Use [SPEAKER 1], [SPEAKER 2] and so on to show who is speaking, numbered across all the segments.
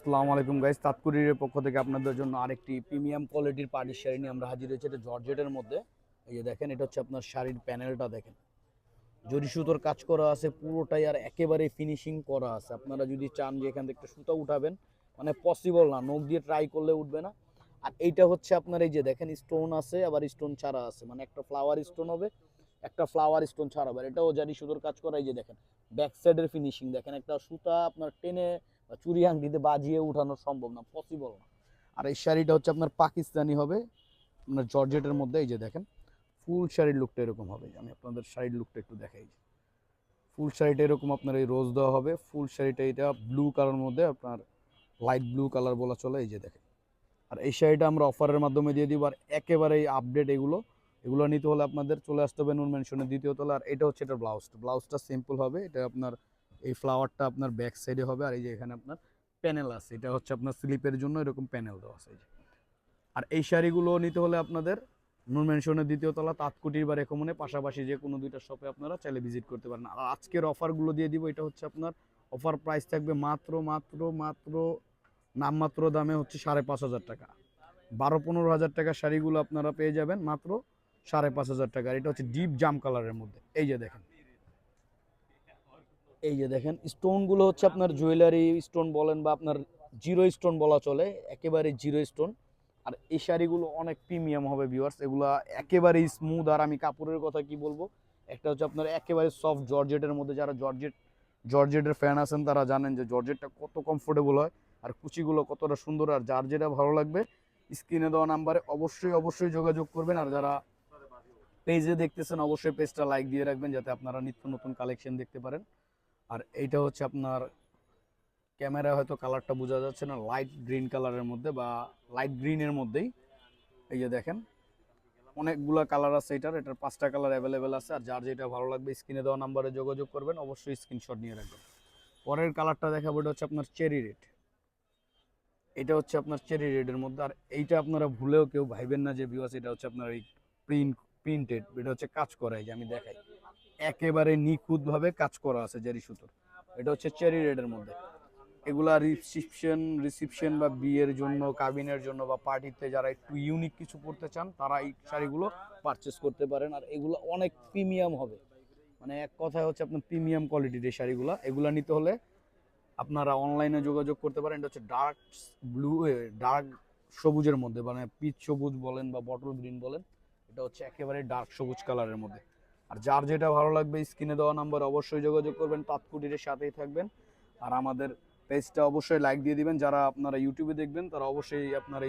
[SPEAKER 1] আসসালামু আলাইকুম গাইস তাৎকুরির পক্ষ থেকে আপনাদের জন্য আরেকটি প্রিমিয়াম কোয়ালিটির পার্টির শাড়ি নিয়ে আমরা হাজির হয়েছি। এটা জর্জেটের মধ্যে। এই যে দেখেন, এটা হচ্ছে আপনার শাড়ির প্যানেলটা দেখেন। জরি সুতোর কাজ করা আছে, পুরোটাই আর একেবারে ফিনিশিং করা আছে। আপনারা যদি চান যে এখান থেকে একটা সুতা উঠাবেন মানে পসিবল না। নখ দিয়ে ট্রাই করলে উঠবে না। আর এইটা হচ্ছে আপনার এই যে দেখেন স্টোন আছে, আবার স্টোন ছাড়া আছে। মানে একটা ফ্লাওয়ার স্টোন হবে, একটা ফ্লাওয়ার স্টোন ছাড়া হবে। এটাও জারি সুতোর কাজ করা, এই যে দেখেন ব্যাক সাইডের ফিনিশিং দেখেন, একটা সুতা আপনার টেনে বা চুরি আংটিতে বাজিয়ে উঠানো সম্ভব না পসিবল না। আর এই শাড়িটা হচ্ছে আপনার পাকিস্তানি হবে, আপনার জর্জেটের মধ্যে, এই যে দেখেন, ফুল শাড়ির লুকটা এরকম হবে আমি আপনাদের শাড়ির লুকটা একটু দেখাই। ফুল শাড়িটা এরকম আপনার এই রোজ দেওয়া হবে, ফুল শাড়িটা এটা ব্লু কালার মধ্যে, আপনার লাইট ব্লু কালার বলা চলে, এই যে দেখেন। আর এই শাড়িটা আমরা অফারের মাধ্যমে দিয়ে দিব, আর একেবারেই আপডেট এগুলো এগুলো নিতে হলে আপনাদের চলে আসতে হবে নুন মেনশনের দ্বিতীয় তলা আর এটা হচ্ছে এটা ব্লাউজটা ব্লাউজটা সিম্পল হবে, এটা আপনার এই ফ্লাওয়ারটা আপনার ব্যাক সাইডে হবে আর এই যে এখানে আপনার প্যানেল আছে। এটা হচ্ছে আপনার স্লিপের জন্য এরকম প্যানেল দেওয়া আছে আর এই শাড়িগুলো নিতে হলে আপনাদের নুন মেনশনের দ্বিতীয় তলা, তাঁতকুটির বা রেকমনে পাশাপাশি যে কোনো দুইটা শপে আপনারা চাইলে ভিজিট করতে পারেন। আর আজকের অফারগুলো দিয়ে দিব, এটা হচ্ছে আপনার অফার প্রাইস থাকবে মাত্র মাত্র মাত্র, নামমাত্র দামে হচ্ছে সাড়ে পাঁচ হাজার টাকা। বারো, পনেরো হাজার টাকার শাড়িগুলো আপনারা পেয়ে যাবেন মাত্র সাড়ে পাঁচ হাজার টাকা। এটা হচ্ছে ডিপ জাম কালারের মধ্যে। এই যে দেখেন। এই যে দেখেন, স্টোনগুলো হচ্ছে আপনার জুয়েলারি স্টোন বলেন বা আপনার জিরো স্টোন বলা চলে, একেবারে জিরো স্টোন। আর এই শাড়িগুলো অনেক প্রিমিয়াম হবে ভিউয়ার্স এগুলো একেবারে স্মুথ আর আমি কাপড়ের কথা কি বলব? একটা হচ্ছে আপনার একেবারে সফট জর্জেটের মধ্যে যারা জর্জেট, জর্জেটের ফ্যান আছেন, তারা জানেন যে জর্জেটটা কত কমফোর্টেবল হয় আর কুচিগুলো কতটা সুন্দর আর যার যেটা ভালো লাগবে স্ক্রিনে দেওয়া নাম্বারে অবশ্যই অবশ্যই যোগাযোগ করবেন। আর যারা পেজে দেখতেছেন, অবশ্যই পেজটা লাইক দিয়ে রাখবেন, যাতে আপনারা নিত্য নতুন কালেকশন দেখতে পারেন। আর এইটা হচ্ছে আপনার ক্যামেরা হয়তো কালারটা বোঝা যাচ্ছে না লাইট গ্রিন কালারের মধ্যে বা লাইট গ্রিনের মধ্যেই। এই যে দেখেন, অনেকগুলো কালার আছে এটার এটার পাঁচটা কালার অ্যাভেলেবেল আছে আর যার যেটা ভালো লাগবে স্ক্রিনে দেওয়া নাম্বারে যোগাযোগ করবেন, অবশ্যই স্ক্রিনশট নিয়ে রাখবেন। পরের কালারটা দেখাবো, এটা হচ্ছে আপনার চেরি রেড এটা হচ্ছে আপনার চেরি রেডের মধ্যে আর এইটা আপনারা ভুলেও কেউ ভাইবেন না যে বিকজ এটা হচ্ছে আপনার এই প্রিন্ট প্রিন্টেড এটা হচ্ছে কাজ করা, এই যে আমি দেখাই। একেবারে নিখুঁতভাবে কাজ করা আছে জারি সুতোর। এটা হচ্ছে চেরি রেডের মধ্যে। এগুলা রিসিপশন রিসিপশন বা বিয়ের জন্য কাবিনের জন্য বা পার্টিতে যারা একটু ইউনিক কিছু পড়তে চান, তারা এই শাড়িগুলো পারচেস করতে পারেন। আর এগুলো অনেক প্রিমিয়াম হবে। মানে এক কথায় হচ্ছে আপনার প্রিমিয়াম কোয়ালিটির এই শাড়িগুলো। এগুলো নিতে হলে আপনারা অনলাইনে যোগাযোগ করতে পারেন। এটা হচ্ছে ডার্ক ব্লু ডার্ক সবুজের মধ্যে। মানে পিচ সবুজ বলেন বা বটল গ্রিন বলেন, এটা হচ্ছে একেবারে ডার্ক সবুজ কালারের মধ্যে। আর যার যেটা ভালো লাগবে, স্ক্রিনে দেওয়া নাম্বার অবশ্যই যোগাযোগ করবেন তাৎকুটির সাথেই থাকবেন। আর আমাদের পেজটা অবশ্যই লাইক দিয়ে দিবেন, যারা আপনারা ইউটিউবে দেখবেন, তারা অবশ্যই আপনারা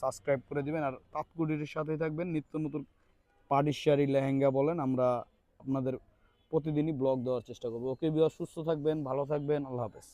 [SPEAKER 1] সাবস্ক্রাইব করে দিবেন। আর তাৎকুটির সাথেই থাকবেন, নিত্য নতুন পার্টির শাড়ি লেহেঙ্গা বলেন, আমরা আপনাদের প্রতিদিনই ব্লগ দেওয়ার চেষ্টা করব। ওকে বিয়া সুস্থ থাকবেন, ভালো থাকবেন, আল্লাহ হাফেজ।